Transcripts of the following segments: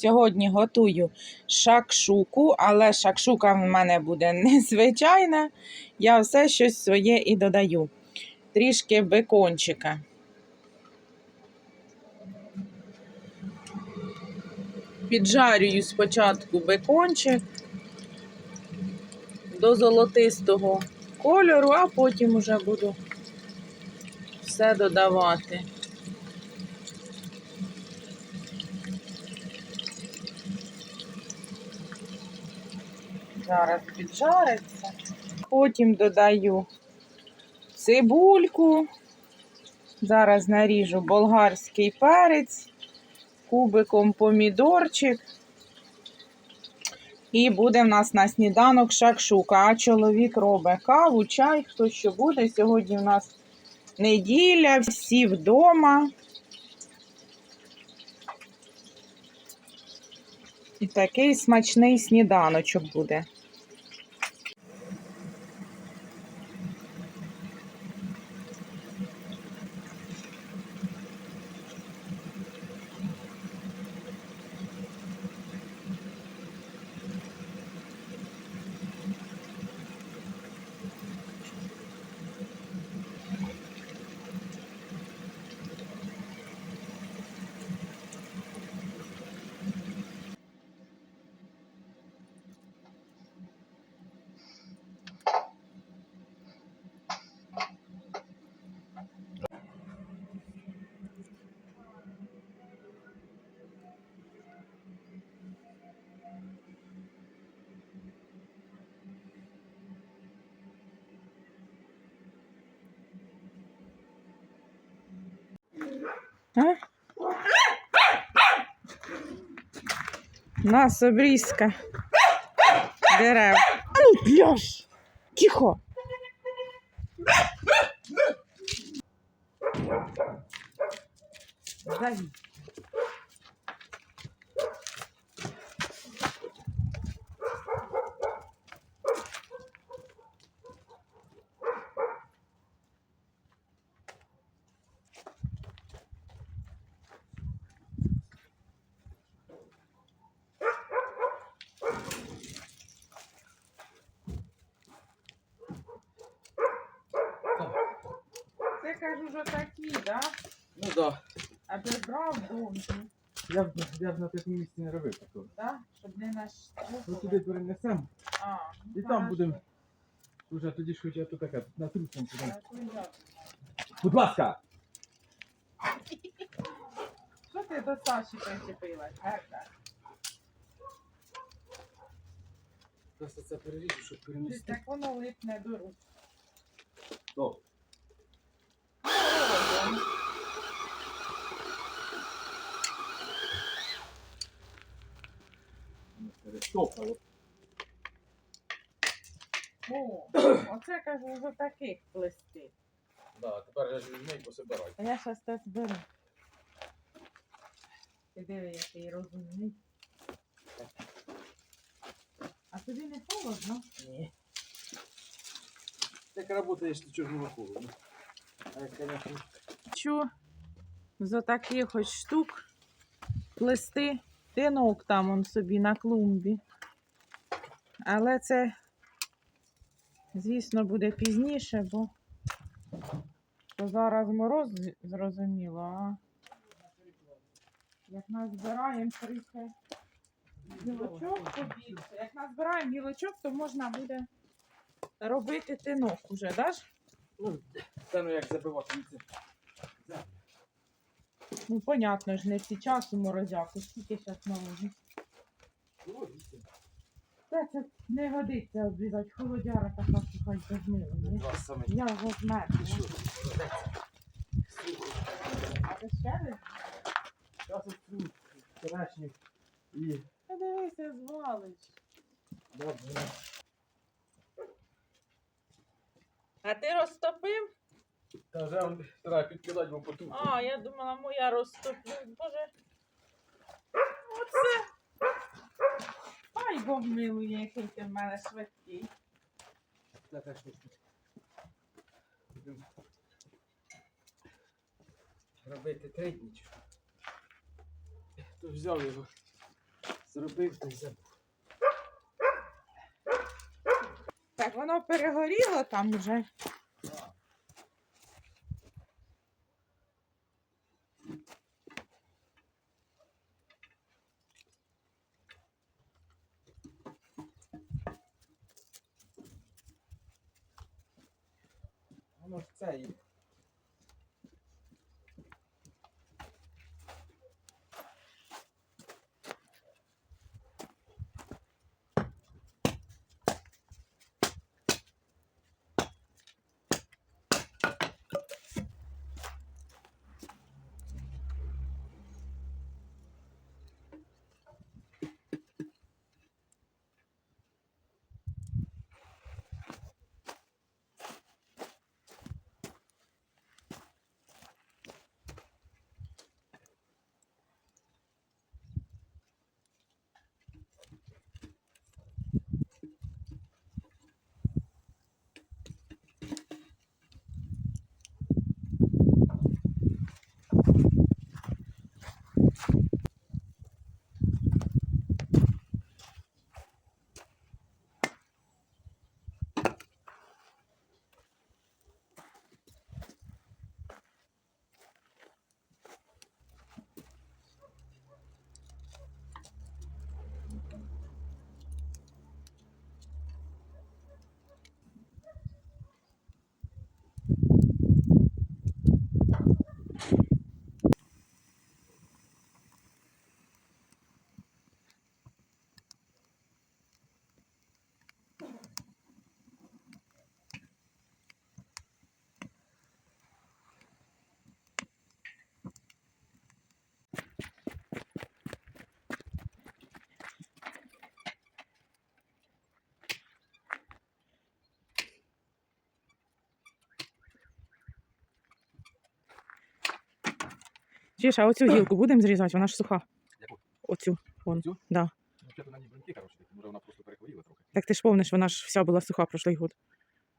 Сьогодні готую шакшуку, але шакшука в мене буде незвичайна. Я все щось своє і додаю. Трішки бекончика. Піджарюю спочатку бекончик до золотистого кольору, а потім уже буду все додавати. Зараз піджариться. Потім додаю цибульку. Зараз наріжу болгарський перець, кубиком помідорчик. І буде в нас на сніданок шакшука. А чоловік робить каву, чай, хто що буде. Сьогодні в нас неділя, всі вдома. І такий смачний сніданочок буде. А? У нас. А ну, пляж! Тихо! Дави. Це кажу, що такі, да? Ну да. А ти брав довгі, Я б, я б на такому місці не робив такого. да? Щоб не наш. Ну туди перенесемо, А, і там будемо. Уже тоді ж хоча то таке, на трусом туди. Будь ласка! Що ти до Саші причепилась, Герда? Просто це переріжу, щоб перенести. так воно липне до рук. О, воно перестопало. О, оце кажу, за таких плести. Да, тепер я ж візьми і пособирай. А я щас те зберу. Ти диви, який розумний. А тобі не холодно? Ні. Як працюєш, то чого не холодно. А як, конечно, Хочу за таких ось штук плести тинок там он собі на клумбі. Але це, звісно, буде пізніше, бо то зараз мороз зрозуміло, а як назбираємо трохи гілочок побільше. Як назбираємо гілочок, то можна буде робити тинок уже, да? ну, це ну як забивати. Ну, понятно ж, не зараз у морозяку, скільки зараз морозу. Це, це не годиться обрізати. Холодяра така сухай зажмила. Я вже змерзла. А ти ще не? Зараз оцю вчорашню і Та дивися, звалиш. добре. А ти розтопив? Та вже треба підкидати, бо потім. А, я думала, моя розтоплю. Боже. Оце. Ай, Бог милує, який ти в мене швидкий. Не Будемо робити три дні. чи що. То взяв його зробив, та й забув. Так, воно перегоріло там вже. Воно ж і. А оцю гілку будемо зрізати, вона ж суха. Яку? Оцю. Вон. Цю? Да. Ну, на ній бруньки, коротше, може вона просто перехворіла трохи. Так ти ж помниш, вона ж вся була суха прошлий год.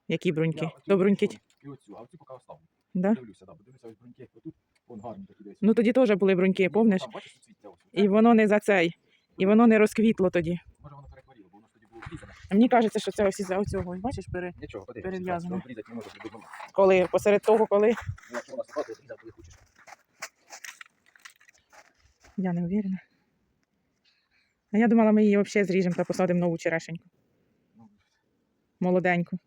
Які бруньки? Я То бруньки. І оцю, а оцю поки оставлю. Да? Дивлюся, да, подивлюся, ось бруньки, отут, вон гарні такі десь. Ну тоді теж були бруньки, помниш? Там, бачиш, суцвіття ось. І воно не за цей. І воно не розквітло тоді. Може воно перехворіло, бо воно ж тоді було обрізане. А мені кажеться, що це ось із-за оцього. Бачиш, пере... Нічого, подивимося. Перев'язане. Обрізати не може бути воно. коли посеред того, коли. Ну, Якщо вона суха, обрізав, коли хочеш. Я не уверена. А я думала, ми її взагалі зріжемо та посадимо нову черешеньку. Ну, Молоденьку.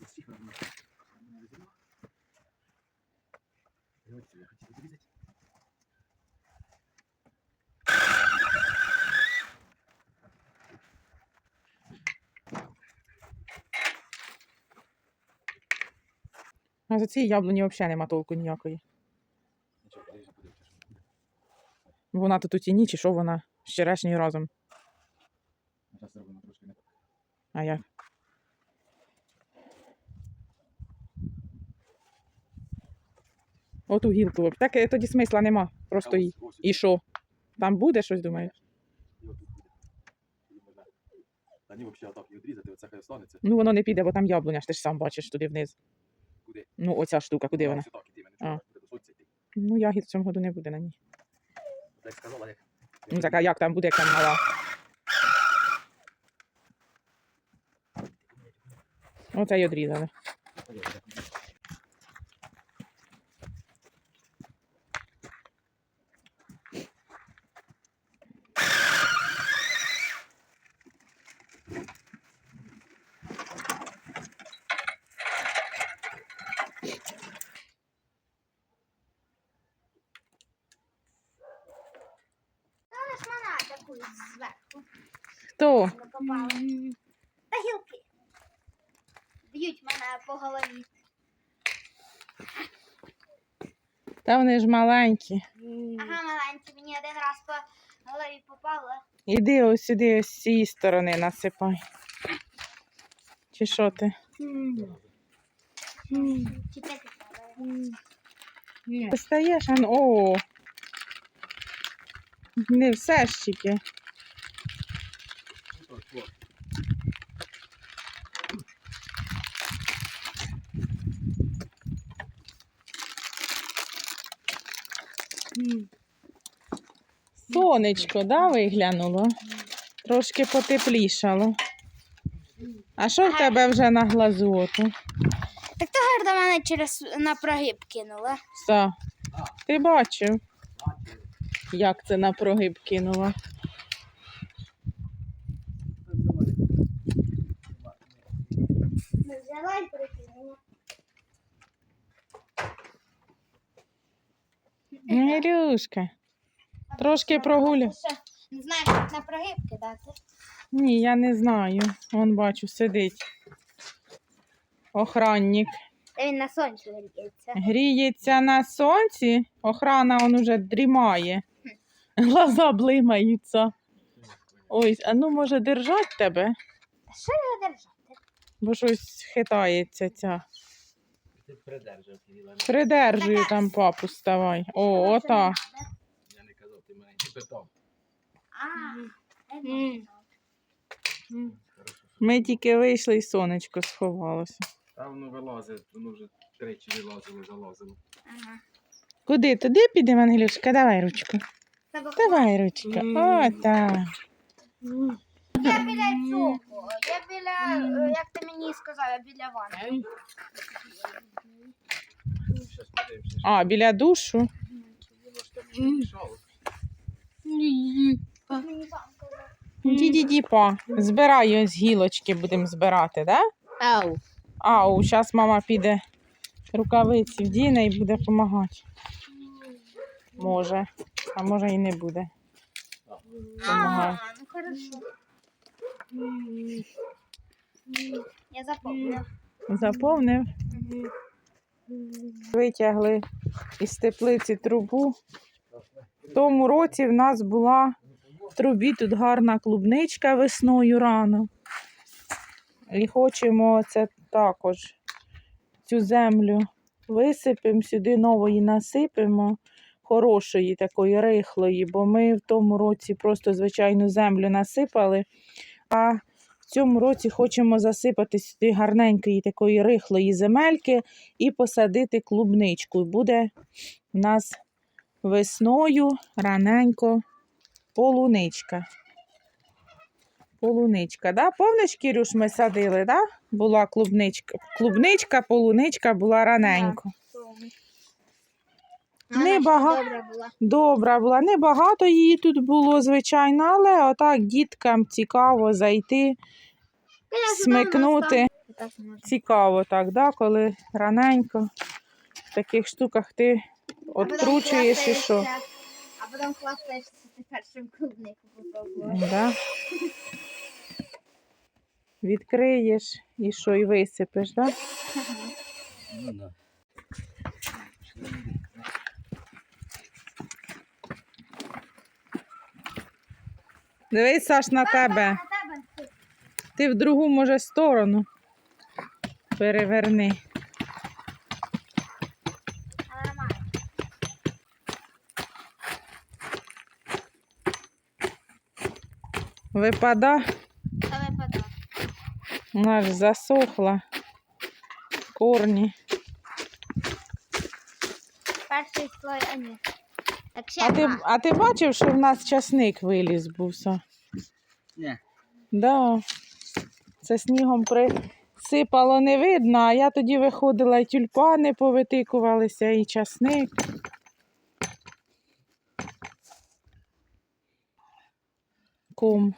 засіхла вона. Вона не зріла. І оцю я хотів зрізати. А за цієї яблуні взагалі нема толку ніякої. Вона тут у тіні, чи що вона з черешнею разом. Так. А як? Оту гілку. Так е, тоді смисла нема. Просто їй. І що? Там буде щось, думаєш? І. Та ні, взагалі отак і відрізати, оце хай останеться. Ну воно не піде, бо там яблуня, ж ти ж сам бачиш туди вниз. Куди? Ну, оця штука, куди вона? Ось іди, мене А. чого буде до йти. Ну, ягід в цьому году не буде на ній. Так сказала, як. Ну так, а як там буде, як там мала? Оце й одрізали. Знаєш, мене таку зверху Хто? закопали. Та гілки. Б'ють мене по голові. Та вони ж маленькі. Ага, маленькі, мені один раз по голові попало. Іди ось сюди, ось з цієї сторони насипай. Чи що ти? Чіпити треба. Достаєш, а ну, о, Не все ж тільки. Сонечко, да, виглянуло? Трошки потеплішало. А що в тебе вже на глазу ото? Так то гарда мене через на прогиб кинула. Са. Ти бачив, як це на прогиб кинула? Ілюшка, трошки прогуля. Не знаю, як на прогиб кидати. Ні, я не знаю. Вон бачу, сидить. Охранник. Та він на сонці гріється. Гріється на сонці, охрана он уже дрімає. Глаза блимаються. Ой, а ну може держать тебе, Що його держати? бо щось хитається ця. Ти придержав, Кирила. Придержую там папу, ставай. О, ота. Я не казав, ти мене не питав. А, Хорошо. Ми тільки вийшли і сонечко сховалося. Та воно вилазить, воно вже тричі вилазило, залазило. ага. Куди? Туди підемо, Ангелюшка? Давай ручку. Давай ручка. О, так. Я біля цього. Я біля, е, як ти мені сказав, я біля ванни. А, біля душу. Ді-ді-ді-па. Збирай гілочки, будемо збирати, да? Ау. Ау, зараз мама піде рукавиці вдіне і буде допомагати. Може, а може і не буде. Помагай. А, ну хорошо. Я запомнила. Заповнив. Витягли із теплиці трубу. В тому році в нас була в трубі тут гарна клубничка весною рано. І хочемо це також цю землю висипемо, сюди нової насипемо, хорошої такої рихлої, бо ми в тому році просто звичайну землю насипали, а в цьому році хочемо засипати сюди гарненької такої рихлої земельки і посадити клубничку. Буде в нас весною раненько полуничка. Полуничка, да? Помниш, Кірюш, ми садили, да? Була клубничка. Клубничка, полуничка була раненько. Не бага- Добре була. Добра була. Небагато її тут було, звичайно, але отак діткам цікаво зайти, смикнути. Цікаво так, да? коли раненько в таких штуках ти откручуєш і що. А потім хвастаєшся ти першим клубнику попробував. Да? Відкриєш і що, і висипеш, да? Ну, да. Дивись, Саш, на тебе. На тебе. Ти в другу, може, сторону. Переверни. Випада, Та вона ж засохла. Корні. Перший слой, а ні. Так ще А ти, а ти бачив, що в нас часник виліз був? Ні. Да. Це снігом присипало не видно, а я тоді виходила і тюльпани повитикувалися, і часник. Кум.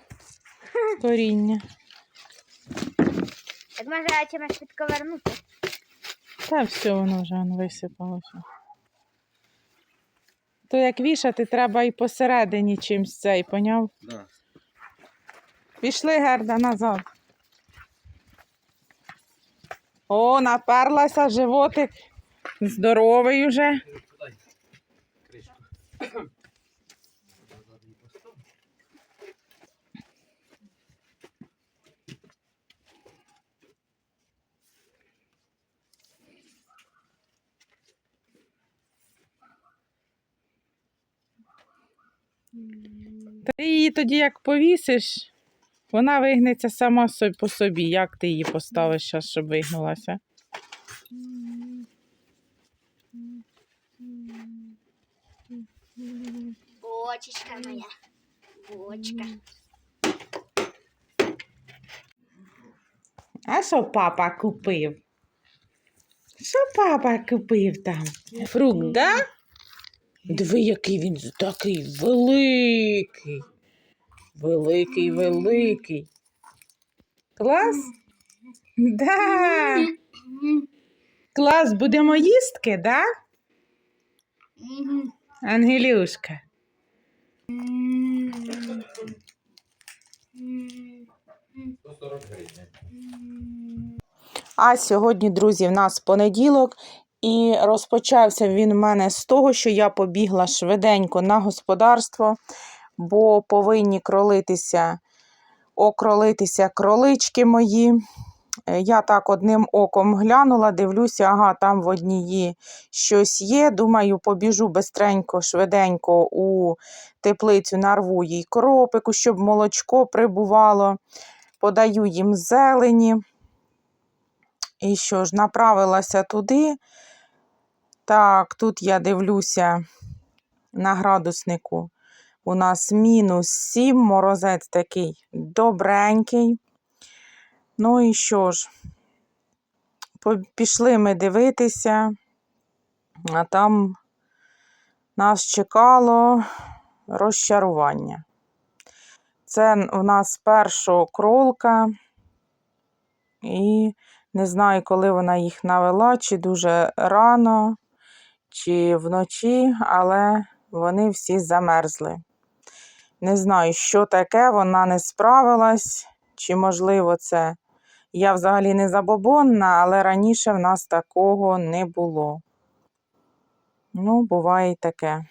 Коріння. Так може я чимось підковернути? Та все воно вже воно висипалося. То як вішати, треба і посередині чимсь цей, поняв? Да. Пішли Герда назад. О, наперлася, животик здоровий уже. Ти її тоді як повісиш, вона вигнеться сама по собі. Як ти її поставиш зараз, щоб вигнулася? Бочечка моя. Бочка. А що папа купив? Що папа купив там? Фрукт, да? Диви, який він такий великий. Великий, великий. Клас? Да. Клас, будемо їстки, да? Ангелюшка. А сьогодні, друзі, в нас понеділок, і розпочався він в мене з того, що я побігла швиденько на господарство, бо повинні кролитися, окролитися кролички мої. Е, Я так одним оком глянула, дивлюся, ага, там в одній щось є. Думаю, побіжу бистренько, швиденько у теплицю, нарву їй кропику, щоб молочко прибувало. Подаю їм зелені. І що ж, направилася туди. Так, тут я дивлюся на градуснику. У нас мінус 7, морозець такий добренький. Ну і що ж, пішли ми дивитися, а там нас чекало розчарування. Це в нас перша кролка, і не знаю, коли вона їх навела, чи дуже рано, чи вночі, але вони всі замерзли. Не знаю, що таке, вона не справилась, чи, можливо, це. Я взагалі не забобонна, але раніше в нас такого не було. Ну, буває і таке.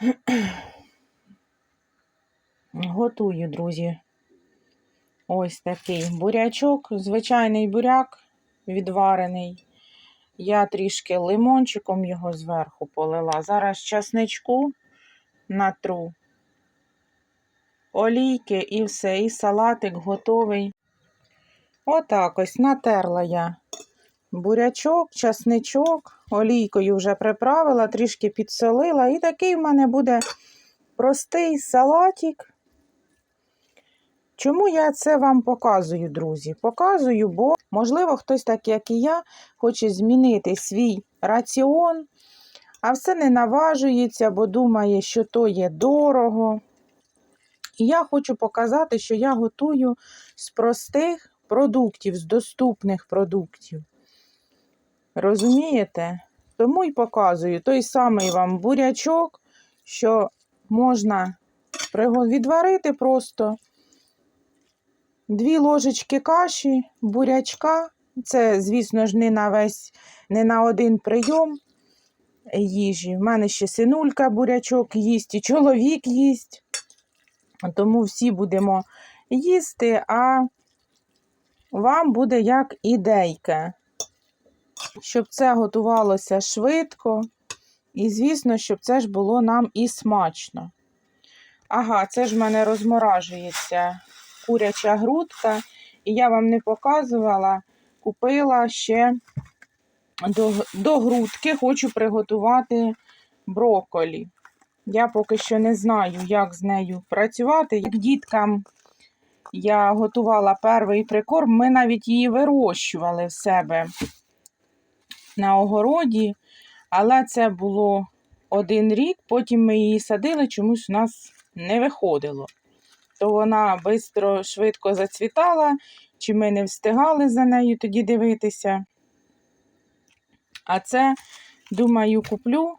Готую, друзі. Ось такий бурячок, звичайний буряк відварений. Я трішки лимончиком його зверху полила. Зараз часничку натру, олійки і все, і салатик готовий. Отак ось натерла я бурячок, часничок, олійкою вже приправила, трішки підсолила. І такий в мене буде простий салатик. Чому я це вам показую, друзі? Показую, бо, можливо, хтось, так як і я, хоче змінити свій раціон, а все не наважується, бо думає, що то є дорого. І я хочу показати, що я готую з простих продуктів, з доступних продуктів. Розумієте? Тому й показую той самий вам бурячок, що можна відварити просто. Дві ложечки каші, бурячка. Це, звісно ж, не на весь, не на один прийом їжі. В мене ще синулька бурячок їсть, і чоловік їсть. Тому всі будемо їсти, а вам буде як ідейка. Щоб це готувалося швидко. І, звісно, щоб це ж було нам і смачно. Ага, це ж в мене розморажується куряча грудка, і я вам не показувала, купила ще до, до грудки, хочу приготувати брокколі. Я поки що не знаю, як з нею працювати. Як діткам я готувала перший прикорм, ми навіть її вирощували в себе на огороді, але це було один рік, потім ми її садили, чомусь у нас не виходило то вона швидко, швидко зацвітала, чи ми не встигали за нею тоді дивитися. А це, думаю, куплю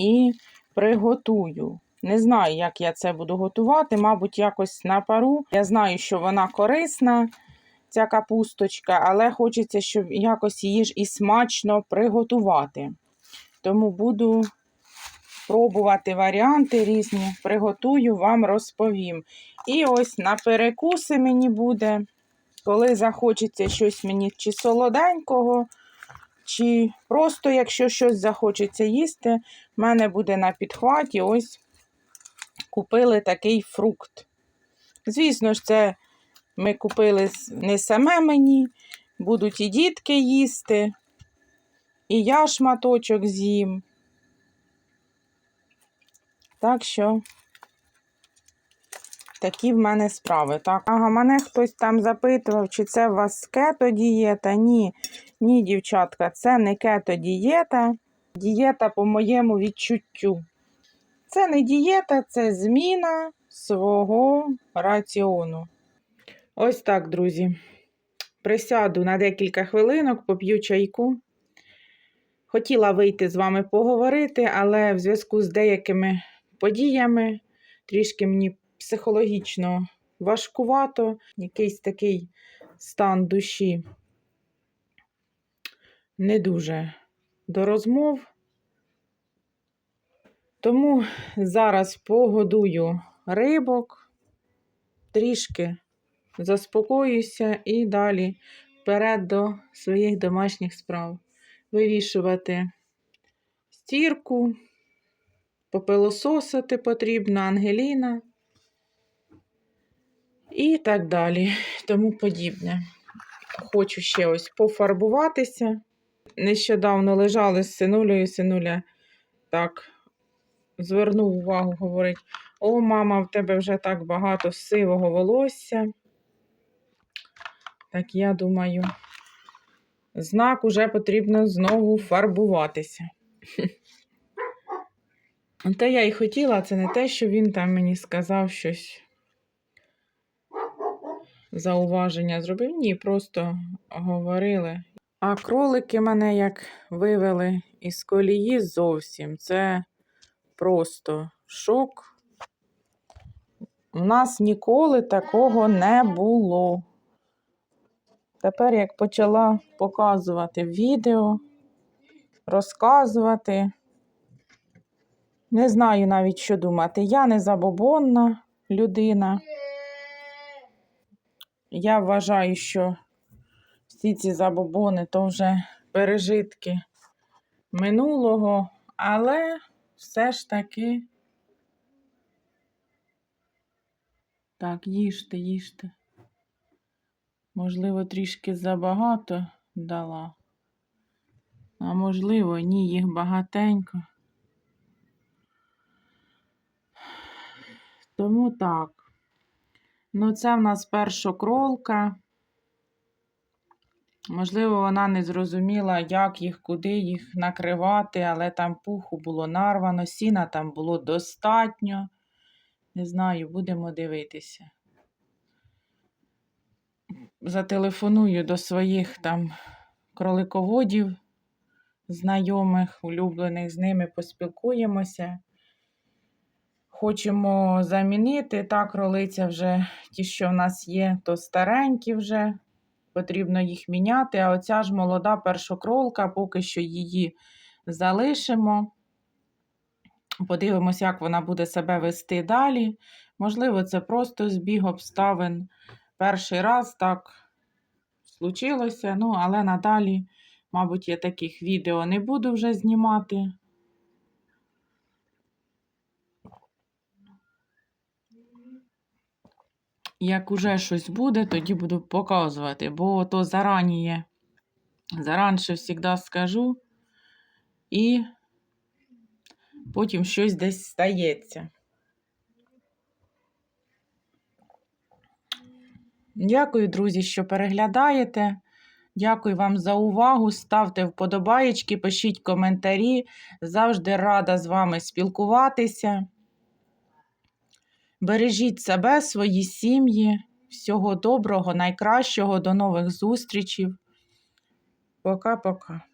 і приготую. Не знаю, як я це буду готувати, мабуть, якось на пару. Я знаю, що вона корисна, ця капусточка, але хочеться, щоб якось її ж і смачно приготувати. Тому буду пробувати варіанти різні, приготую, вам розповім. І ось на перекуси мені буде, коли захочеться щось мені чи солоденького, чи просто, якщо щось захочеться їсти, в мене буде на підхваті ось купили такий фрукт. Звісно ж, це ми купили не саме мені, будуть і дітки їсти, і я шматочок з'їм. Так що такі в мене справи. Так, ага, мене хтось там запитував, чи це у вас кето-дієта. Ні, ні, дівчатка, це не кето-дієта. Дієта по моєму відчуттю. Це не дієта, це зміна свого раціону. Ось так, друзі. Присяду на декілька хвилинок, поп'ю чайку. Хотіла вийти з вами поговорити, але в зв'язку з деякими подіями трішки мені психологічно важкувато, якийсь такий стан душі не дуже до розмов. Тому зараз погодую рибок, трішки заспокоюся і далі вперед до своїх домашніх справ. Вивішувати стірку, попилососити потрібно, Ангеліна і так далі, тому подібне. Хочу ще ось пофарбуватися. Нещодавно лежали з синулею, синуля так звернув увагу, говорить: О, мама, в тебе вже так багато сивого волосся. Так я думаю, знак уже потрібно знову фарбуватися. Те я й хотіла, це не те, що він там мені сказав щось. Зауваження зробив. Ні, просто говорили. А кролики мене як вивели із колії зовсім. Це просто шок. У нас ніколи такого не було. Тепер, як почала показувати відео, розказувати, не знаю навіть, що думати. Я не забобонна людина. Я вважаю, що всі ці забобони то вже пережитки минулого, але все ж таки. Так, їжте, їжте. Можливо, трішки забагато дала. А можливо, ні, їх багатенько. Тому так. Ну, це в нас першокролка. Можливо, вона не зрозуміла, як їх, куди їх накривати, але там пуху було нарвано, сіна там було достатньо. Не знаю, будемо дивитися. Зателефоную до своїх там кролиководів, знайомих, улюблених, з ними поспілкуємося. Хочемо замінити. Та кролиця вже ті, що в нас є, то старенькі вже. Потрібно їх міняти. А оця ж молода першокролка, поки що її залишимо. Подивимося, як вона буде себе вести далі. Можливо, це просто збіг обставин. Перший раз так случилося. Ну, але надалі, мабуть, я таких відео не буду вже знімати. Як уже щось буде, тоді буду показувати, бо то зараніє, заранше завжди скажу, і потім щось десь стається. Дякую, друзі, що переглядаєте. Дякую вам за увагу. Ставте вподобаєчки, пишіть коментарі. Завжди рада з вами спілкуватися. Бережіть себе, свої сім'ї. Всього доброго, найкращого, до нових зустрічей. Пока-пока.